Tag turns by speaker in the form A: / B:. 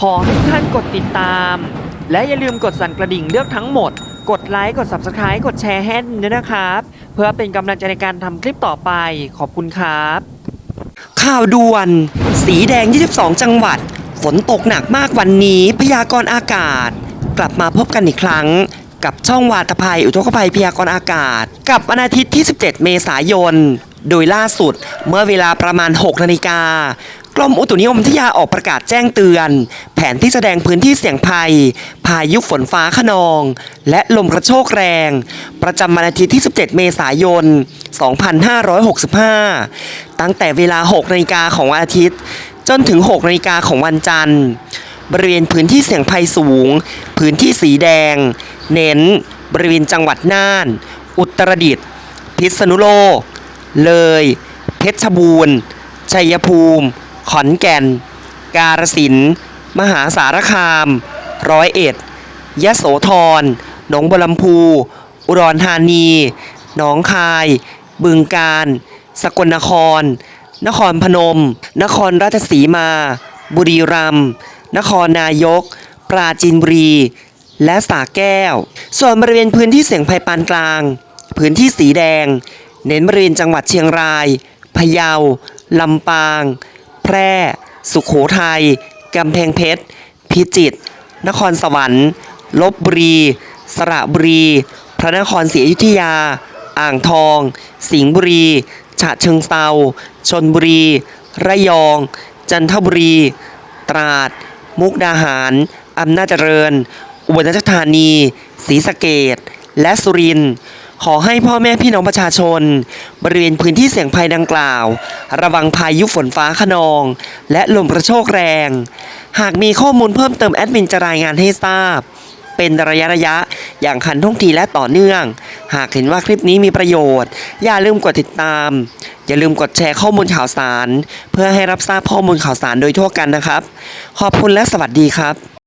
A: ขอให้ทุกท่านกดติดตาม และอย่าลืมกดสั่นกระดิ่งเลือกทั้งหมด กดไลค์ กด Subscribe กดแชร์ให้ด้วยนะครับ เพื่อเป็นกำลังใจในการทำคลิปต่อไป ขอบคุณครับ
B: ข่าวด่วน สีแดง 22 จังหวัด ฝนตกหนักมากวันนี้ พยากรณ์อากาศ กลับมาพบกันอีกครั้ง กับช่องวาตภัยอุทกภัยพยากรณ์อากาศ กับวันอาทิตย์ที่ 17 เมษายน โดยล่าสุดเมื่อเวลาประมาณ 6 นาฬิกา กรมอุตุนิยมวิทยาออกประกาศแจ้งเตือน แผนที่แสดงพื้นที่เสี่ยงภัย พายุฝนฟ้าขนอง และลมกระโชกแรง ประจำวันอาทิตย์ที่ 17 เมษายน 2565 ตั้งแต่เวลา 6นาฬิกาของวันอาทิตย์ จนถึง 6นาฬิกาของวันจันทร์ บริเวณพื้นที่เสี่ยงภัยสูง พื้นที่สีแดง เน้น บริเวณจังหวัดน่าน อุตรดิตถ์พิษณุโลก เลย เพชรบูรณ์ชัยภูมิ ขอนแก่น กาฬสินธุ์มหาสารคาม ร้อยเอ็ดยะโสธรหนองบัวลำพู อุดรธานี หนองคาย บึงกาฬ สกลนคร นครพนม นครราชสีมา บุรีรัมย์ นครนายก ปราจีนบุรี และสาแก้ว ส่วนบริเวณพื้นที่เสี่ยงภัยปานกลาง พื้นที่สีแดง เน้นบริเวณจังหวัดเชียงราย พะเยา ลำปาง แพร่ สุขโขทัยกำแพงเพชร พิจิตร นครสวรรค์ ลบบุรี สระบุรี พระนครศรีอยุธยา อ่างทอง สิงห์บุรี ฉะเชิงเซาชนบุรี ระยอง จันทบุรี ตราด มุกดาหาร อำนาจเจริญ อุบลราชธานี ศรีสะเกดและสุรินทร์ ขอให้พ่อแม่พี่น้องประชาชน บริเวณพื้นที่เสี่ยงภัยดังกล่าว ระวังพายุฝนฟ้าขนอง และลมกระโชกแรง หากมีข้อมูลเพิ่มเติมแอดมินจะรายงานให้ทราบ เป็นระยะระยะๆอย่างคันท่วงทีและต่อเนื่อง หากเห็นว่าคลิปนี้มีประโยชน์ อย่าลืมกดติดตาม อย่าลืมกดแชร์ข้อมูลข่าวสาร เพื่อให้รับทราบข้อมูลข่าวสารโดยทั่วกันนะครับ ขอบคุณและสวัสดีครับ